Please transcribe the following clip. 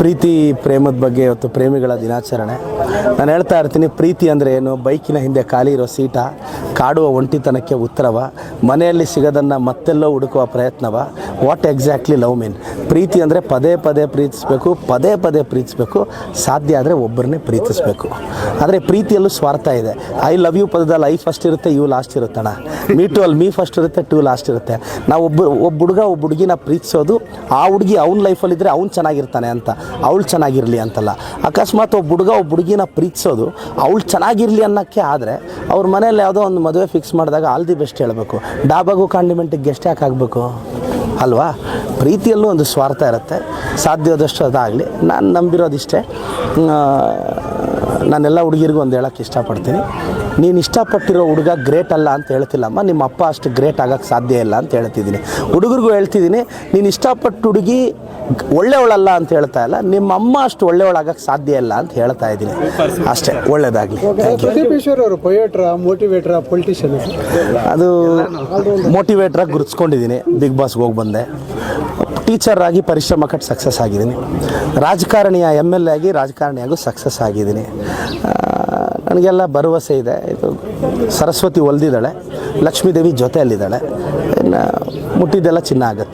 ಪ್ರೀತಿ ಪ್ರೇಮದ ಬಗ್ಗೆ ಇವತ್ತು ಪ್ರೇಮಿಗಳ ದಿನಾಚರಣೆ. ನಾನು ಹೇಳ್ತಾ ಇರ್ತೀನಿ, ಪ್ರೀತಿ ಅಂದರೆ ಏನು? ಬೈಕಿನ ಹಿಂದೆ ಖಾಲಿ ಇರೋ ಸೀಟ, ಕಾಡುವ ಒಂಟಿತನಕ್ಕೆ ಉತ್ತರವ, ಮನೆಯಲ್ಲಿ ಸಿಗೋದನ್ನು ಮತ್ತೆಲ್ಲೋ ಹುಡುಕುವ ಪ್ರಯತ್ನವ. ವಾಟ್ ಎಕ್ಸಾಕ್ಟ್ಲಿ ಲವ್ ಮೀನ್ ಪ್ರೀತಿ ಅಂದರೆ ಪದೇ ಪದೇ ಪ್ರೀತಿಸಬೇಕು, ಪದೇ ಪದೇ ಪ್ರೀತಿಸಬೇಕು, ಸಾಧ್ಯ ಆದರೆ ಒಬ್ಬರನ್ನೇ ಪ್ರೀತಿಸಬೇಕು. ಆದರೆ ಪ್ರೀತಿಯಲ್ಲೂ ಸ್ವಾರ್ಥ ಇದೆ. ಐ ಲವ್ ಯು ಪದದಲ್ಲಿ ಐ ಫಸ್ಟ್ ಇರುತ್ತೆ ಯು ಲಾಸ್ಟ್ ಇರುತ್ತಣ್ಣ ಮೀ ಟು ಅಲ್ಲಿ ಮೀ ಫಸ್ಟ್ ಇರುತ್ತೆ ಟು ಲಾಸ್ಟ್ ಇರುತ್ತೆ. ನಾವು ಒಬ್ಬ ಒಬ್ಬ ಹುಡುಗ, ಒಬ್ಬ ಹುಡುಗಿನ ಪ್ರೀತಿಸೋದು, ಆ ಹುಡುಗಿ ಅವ್ನ ಲೈಫಲ್ಲಿದ್ದರೆ ಅವ್ನು ಚೆನ್ನಾಗಿರ್ತಾನೆ ಅಂತ. ಅವಳು ಚೆನ್ನಾಗಿರಲಿ ಅಂತಲ್ಲ. ಅಕಸ್ಮಾತ್ ಒಬ್ಬ ಹುಡುಗ ಒಬ್ಬ ಹುಡುಗಿನ ಪ್ರೀತಿಸೋದು ಅವಳು ಚೆನ್ನಾಗಿರಲಿ ಅನ್ನೋಕ್ಕೆ ಆದರೆ ಅವ್ರ ಮನೇಲಿ ಯಾವುದೋ ಒಂದು ಮದುವೆ ಫಿಕ್ಸ್ ಮಾಡಿದಾಗ ಆಲ್ ದಿ ಬೆಸ್ಟ್ ಹೇಳಬೇಕು. ಡಾಬಾಗೂ ಕಾಂಡಿಮೆಂಟಿಗೆ ಗೆಸ್ಟ್ ಯಾಕೆ ಆಗಬೇಕು? ಅಲ್ವಾ? ಪ್ರೀತಿಯಲ್ಲೂ ಒಂದು ಸ್ವಾರ್ಥ ಇರುತ್ತೆ. ಸಾಧ್ಯವಾದಷ್ಟು ಅದಾಗಲಿ. ನಾನು ನಂಬಿರೋದಿಷ್ಟೇ. ನಾನೆಲ್ಲ ಹುಡುಗಿರಿಗೂ ಒಂದು ಹೇಳೋಕ್ಕೆ ಇಷ್ಟಪಡ್ತೀನಿ. ನೀನು ಇಷ್ಟಪಟ್ಟಿರೋ ಹುಡುಗ ಗ್ರೇಟ್ ಅಲ್ಲ ಅಂತ ಹೇಳ್ತಿಲ್ಲಮ್ಮ. ನಿಮ್ಮ ಅಪ್ಪ ಅಷ್ಟು ಗ್ರೇಟ್ ಆಗೋಕ್ಕೆ ಸಾಧ್ಯ ಇಲ್ಲ ಅಂತ ಹೇಳ್ತಿದ್ದೀನಿ. ಹುಡುಗರಿಗೂ ಹೇಳ್ತಿದ್ದೀನಿ ನೀನು ಇಷ್ಟಪಟ್ಟು ಹುಡುಗಿ ಒಳ್ಳೆಯವಳಲ್ಲ ಅಂತ ಹೇಳ್ತಾ ಇಲ್ಲ ನಿಮ್ಮ ಅಮ್ಮ ಅಷ್ಟು ಒಳ್ಳೆಯವಳಾಗಕ್ಕೆ ಸಾಧ್ಯ ಇಲ್ಲ ಅಂತ ಹೇಳ್ತಾ ಇದ್ದೀನಿ. ಅಷ್ಟೇ ಒಳ್ಳೇದಾಗಲಿ. ಯು ಅವರು ಪೊಯೇಟ್ರ ಮೋಟಿವೇಟ್ರ ಪೊಲಿಟಿಷಿಯನ್ ಅದು ಮೋಟಿವೇಟ್ರಾಗಿ ಗುರುತಿಸ್ಕೊಂಡಿದ್ದೀನಿ ಬಿಗ್ ಬಾಸ್ಗೆ ಹೋಗಿ ಬಂದೆ. ಟೀಚರ್ ಆಗಿ ಪರಿಶ್ರಮ ಕಟ್ಟು ಸಕ್ಸಸ್ ಆಗಿದ್ದೀನಿ. ರಾಜಕಾರಣಿಯ ಎಂ ಎಲ್ ಎ ಆಗಿ ರಾಜಕಾರಣಿಯಾಗೂ ಸಕ್ಸಸ್ ಆಗಿದ್ದೀನಿ. ನನಗೆಲ್ಲ ಭರವಸೆ ಇದೆ. ಇದು ಸರಸ್ವತಿ ಒಲ್ದಿದ್ದಾಳೆ ಲಕ್ಷ್ಮೀದೇವಿ ಜೊತೆಯಲ್ಲಿದ್ದಾಳೆ. ಇನ್ನು ಮುಟ್ಟಿದ್ದೆಲ್ಲ ಚಿನ್ನ ಆಗುತ್ತೆ.